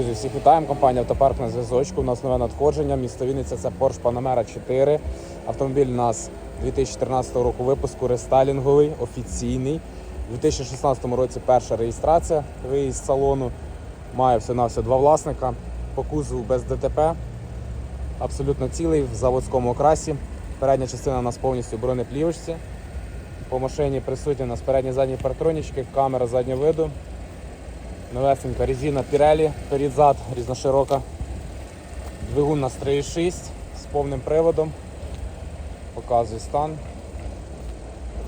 Друзі, всіх вітаємо. Компанія Автопарк на зв'язочку. У нас нове надходження. Місто Вінниця це Porsche Panamera 4. Автомобіль у нас 2014 року випуску рестайлінговий, офіційний. У 2016 році перша реєстрація, виїзд з салону. Має все на все два власника. По кузову без ДТП. Абсолютно цілий в заводському окрасі. Передня частина у нас повністю в бронеплівочці. По машині присутні у нас передні задні партронічки, камера заднього виду. Новесенька резина Pirelli, перед-зад, різноширока. Двигун у нас 3.6 з повним приводом. Показую стан.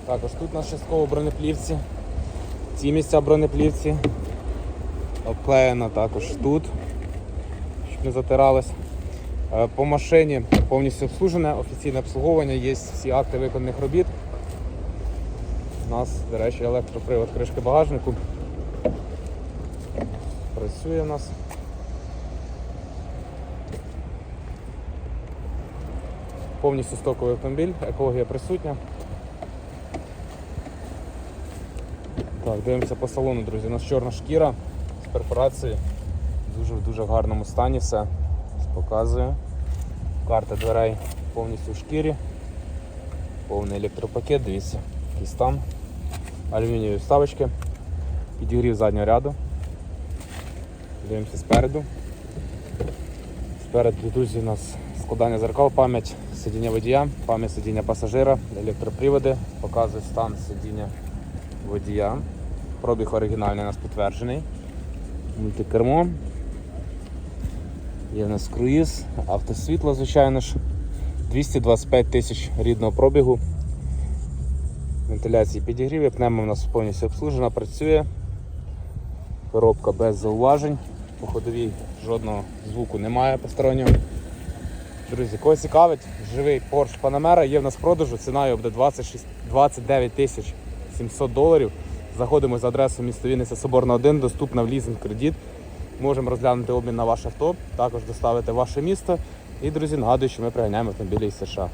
Також тут у нас частково бронеплівці. Ці місця бронеплівці. Обклеєно також тут, щоб не затиралось. Е, По машині повністю обслужене, офіційне обслуговування, є всі акти виконаних робіт. У нас, до речі, електропривод кришки багажнику. Працює у нас. Повністю стоковий автомобіль, екологія присутня. Так, дивимося по салону, друзі. У нас чорна шкіра з перфорацією. Дуже в гарному стані все. Показую. Карта дверей повністю в шкірі. Повний електропакет, дивіться, який стан. Алюмінієві вставочки. Підігрів заднього ряду. Дивимося спереду. Спереду, друзі, у нас складання зеркал, пам'ять сидіння водія, пам'ять сидіння пасажира, електроприводи, показує стан сидіння водія. Пробіг оригінальний у нас підтверджений. Мультикермо. Є в нас круїз, автосвітло, звичайно ж. 225 тисяч рідного пробігу. Вентиляції підігріві, пневма у нас повністю обслужена, працює. Коробка без зауважень. По ходовій жодного звуку немає постороннього. Друзі, кого цікавить, живий Porsche Panamera є в нас в продажу, ціна його буде 26, 29 тисяч 700 доларів. Заходимо за адресою місто Вінниця Соборна 1, доступна в лізинг кредит. Можемо розглянути обмін на ваше авто, також доставити ваше місто. І, друзі, нагадую, що ми приганяємо автомобілі із США.